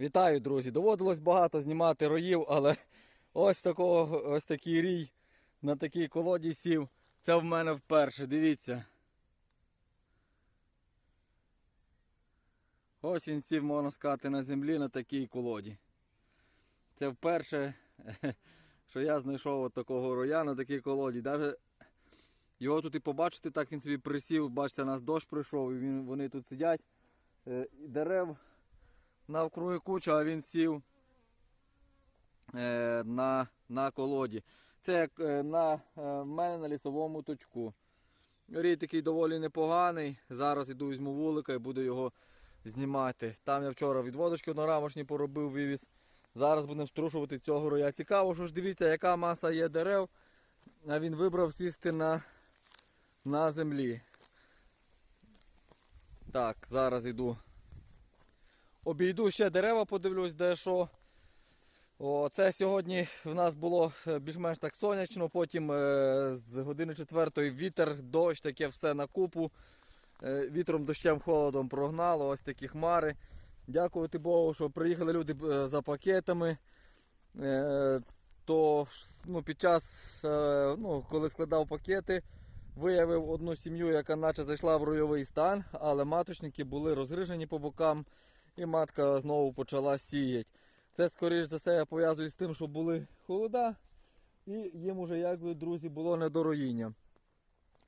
Вітаю, друзі! Доводилось багато знімати роїв, але ось такого, ось такий рій на такій колоді сів. Це в мене вперше, дивіться. Ось він сів, можна сказати, на землі на такій колоді. Це вперше, що я знайшов от такого роя на такій колоді. Даже його тут і побачити, так він собі присів. Бачите, у нас дощ прийшов, і він, вони тут сидять. Е, Дерев навкруги куча, а він сів е, на, на колоді. Це як е, на е, в мене на лісовому точку. Рій такий доволі непоганий. Зараз іду візьму вулика і буду його знімати. Там я вчора відводочки однорамочні поробив, вивіз. Зараз будемо струшувати цього роя. Цікаво, що ж дивіться, яка маса є дерев. А він вибрав сісти на, на землі. Так, зараз йду. Обійду ще дерева, подивлюсь, де що. О, це сьогодні в нас було е, більш-менш так сонячно, потім е, з години четвертої вітер, дощ, таке все на купу. Е, вітром, дощем, холодом прогнало, ось такі хмари. Дякувати Богу, що приїхали люди за пакетами. То ну, під час, ну, коли складав пакети, виявив одну сім'ю, яка наче зайшла в ройовий стан, але маточники були розгрижені по бокам, і матка знову почала сіяти. Це, скоріш за все, я пов'язую з тим, що були холода, і їм уже, якби, друзі, було недороїння.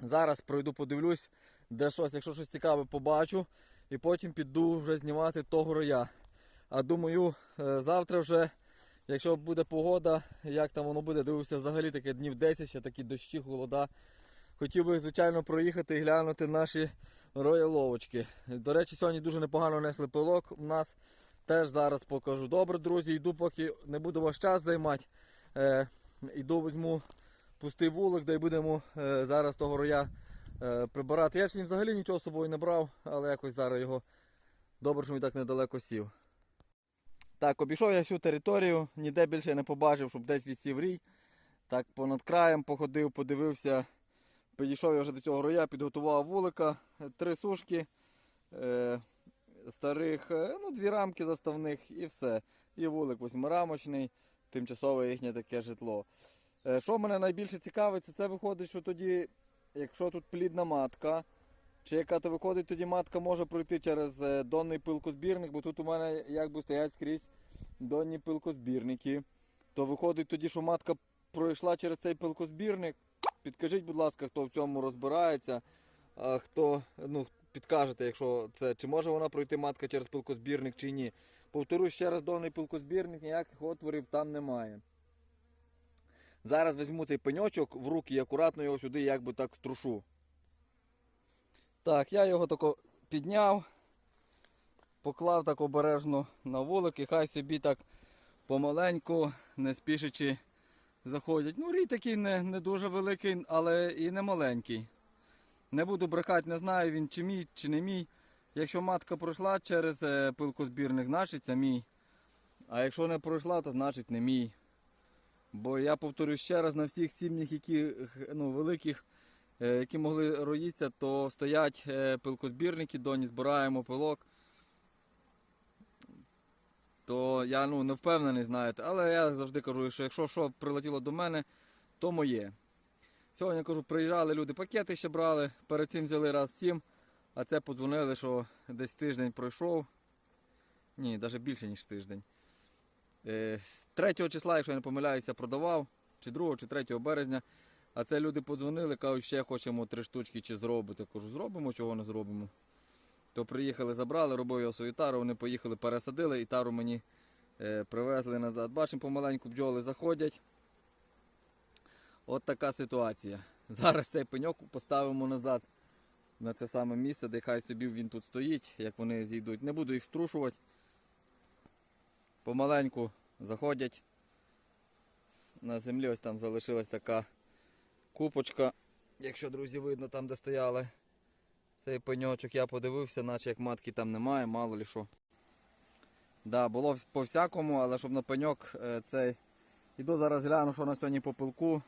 Зараз пройду, подивлюсь, де щось, якщо щось цікаве, побачу, і потім піду вже знімати того роя. А думаю, е, завтра вже, якщо буде погода, як там воно буде, дивився взагалі таке днів 10, ще такі дощі, холода. Хотів би, звичайно, проїхати і глянути наші рояловочки. До речі, сьогодні дуже непогано несли пилок. У нас теж зараз покажу. Добре, друзі, йду, поки не буду ваш час займати. Е, йду візьму пустий вулик, де будемо е, зараз того роя е, прибирати. Я сьогодні взагалі нічого з собою не брав, але якось зараз його добре, що він так недалеко сів. Так, обійшов я всю територію, ніде більше не побачив, щоб десь відсів рій. Так, понад краєм походив, подивився. Підійшов я вже до цього роя, підготував вулика, е, три сушки е, старих, е, ну, дві рамки заставних і все. І вулик восьмирамочний, тимчасове їхнє таке житло. Е, що мене найбільше цікавить, це, це виходить, що тоді, якщо тут плідна матка, чи яка то виходить, тоді матка може пройти через е, донний пилкозбірник, бо тут у мене якби стоять скрізь донні пилкозбірники. То виходить тоді, що матка пройшла через цей пилкозбірник. Підкажіть, будь ласка, хто в цьому розбирається, хто ну, підкажете, якщо це, чи може вона пройти матка через пилкозбірник чи ні. Повторюсь ще раз, донний пилкозбірник, ніяких отворів там немає. Зараз візьму цей пеньочок в руки і акуратно його сюди якби так струшу. Так, я його тако підняв, поклав так обережно на вулик і хай собі так помаленьку, не спішичи заходять. Ну, рій такий не, не дуже великий, але і не маленький. Не буду брехати, не знаю він чи мій, чи не мій. Якщо матка пройшла через е, пилкозбірник, значить це мій. А якщо не пройшла, то значить не мій. Бо я повторюю ще раз на всіх сім'ях, які ну, великих, е, які могли роїтися, то стоять е, пилкозбірники, доні збираємо пилок. То я ну, не впевнений, знаєте, але я завжди кажу, що якщо що прилетіло до мене, то моє. Сьогодні кажу, приїжджали люди, пакети ще брали, перед цим взяли раз сім, а це подзвонили, що десь тиждень пройшов. Ні, навіть більше, ніж тиждень. Е, 3 числа, якщо я не помиляюся, продавав, чи 2, чи 3 березня. А це люди подзвонили, кажуть, ще хочемо три штучки чи зробити. Кажу, зробимо, чого не зробимо. То приїхали, забрали, робив я свою тару, вони поїхали, пересадили і тару мені е, привезли назад. Бачимо, помаленьку бджоли заходять. От така ситуація. Зараз цей пеньок поставимо назад на це саме місце, де хай собі він тут стоїть, як вони зійдуть. Не буду їх струшувати. Помаленьку заходять. На землі ось там залишилась така купочка. Якщо, друзі, видно там, де стояли цей пеньочок, я подивився, наче як матки там немає, мало ли що. Да, було по-всякому, але щоб на пеньок е, цей. Іду зараз гляну, що на сьогодні по пилку.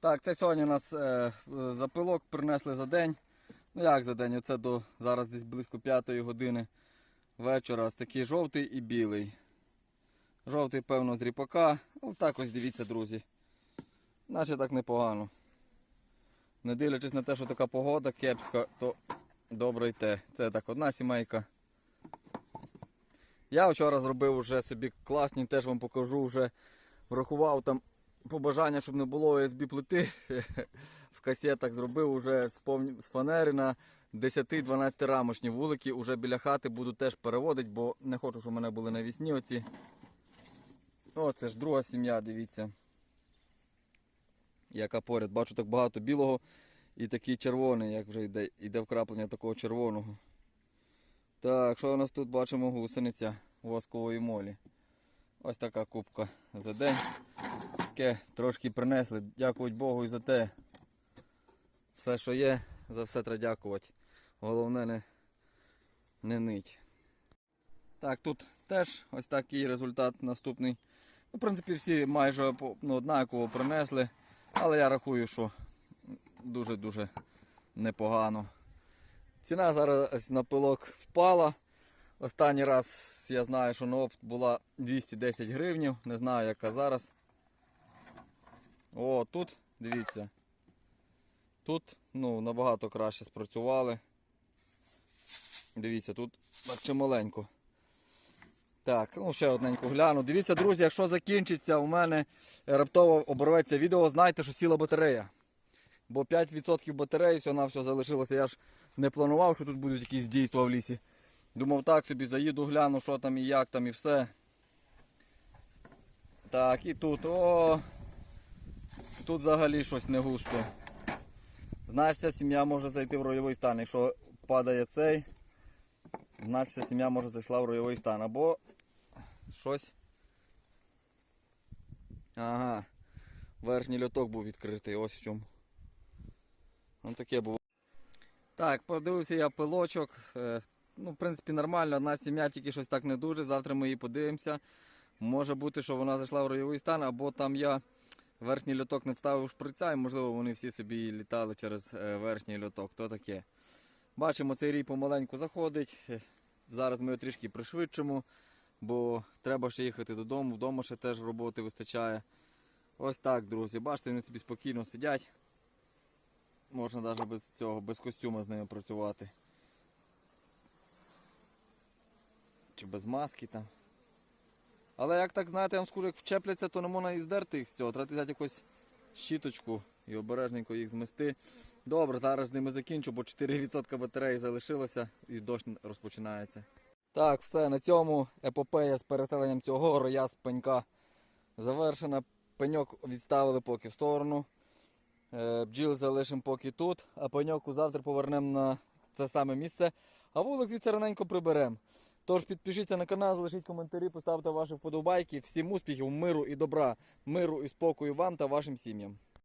Так, це сьогодні нас е, е, за пилок принесли за день. Ну як за день? Оце до зараз десь близько 5 години вечора. Ось такий жовтий і білий. Жовтий, певно, з ріпака. Ну так ось дивіться, друзі. Наче так непогано. Не дивлячись на те, що така погода кепська, то добре йде. Це так одна сімейка. Я вчора зробив вже собі класні, теж вам покажу, вже врахував там побажання, щоб не було ОСБ плити. В касетах зробив повні... з фанери на 10-12 рамочні вулики. Уже біля хати буду теж переводити, бо не хочу, щоб у мене були навісні оці. О, це ж друга сім'я, дивіться. Яка поряд. Бачу так багато білого і такий червоний, як вже йде, йде вкраплення такого червоного. Так, що у нас тут бачимо гусениця воскової молі. Ось така кубка за день. Таке трошки принесли. Дякувати Богу і за те. Все, що є, за все треба дякувати. Головне не, не нить. Так, тут теж ось такий результат наступний. Ну, в принципі, всі майже ну, однаково принесли, але я рахую, що дуже-дуже непогано. Ціна зараз на пилок впала. Останній раз я знаю, що на опт була 210 гривнів. Не знаю, яка зараз. О, тут, дивіться. Тут ну, набагато краще спрацювали. Дивіться, тут так чималенько. Так, ну ще одненько гляну. Дивіться, друзі, якщо закінчиться у мене е, раптово оборветься відео, знайте, що сіла батарея. Бо 5% батареї все на все залишилося. Я ж не планував, що тут будуть якісь дійства в лісі. Думав, так собі заїду, гляну, що там і як там і все. Так, і тут, о, тут взагалі щось не густо. Знаєш, ця сім'я може зайти в ройовий стан. Якщо падає цей, значить сім'я може зайшла в ройовий стан. Або щось. Ага. Верхній льоток був відкритий, ось в чому. Ну таке було. Так, подивився я пилочок. Е, Ну, в принципі, нормально. Одна сім'я тільки щось так не дуже. Завтра ми її подивимося. Може бути, що вона зайшла в ройовий стан, або там я верхній льоток не вставив шприця, і можливо вони всі собі літали через е, верхній льоток. То таке. Бачимо, цей рій помаленьку заходить. Е, Зараз ми його трішки пришвидшимо, бо треба ще їхати додому. Вдома ще теж роботи вистачає. Ось так, друзі. Бачите, вони собі спокійно сидять. Можна навіть без цього, без костюма з ними працювати. Чи без маски там. Але як так знаєте, я вам скажу, як вчепляться, то не можна і здерти їх з цього. Треба взяти якусь щіточку і обережненько їх змести. Добре, зараз з ними закінчу, бо 4% батареї залишилося і дощ розпочинається. Так, все, на цьому епопея з переселенням цього роя з пенька завершена. Пеньок відставили поки в сторону. Е, Бджіл залишимо поки тут, а пеньок завтра повернемо на це саме місце, а вулик звідси раненько приберемо. Тож підпишіться на канал, залишіть коментарі, поставте ваші вподобайки. Всім успіхів, миру і добра, миру і спокою вам та вашим сім'ям.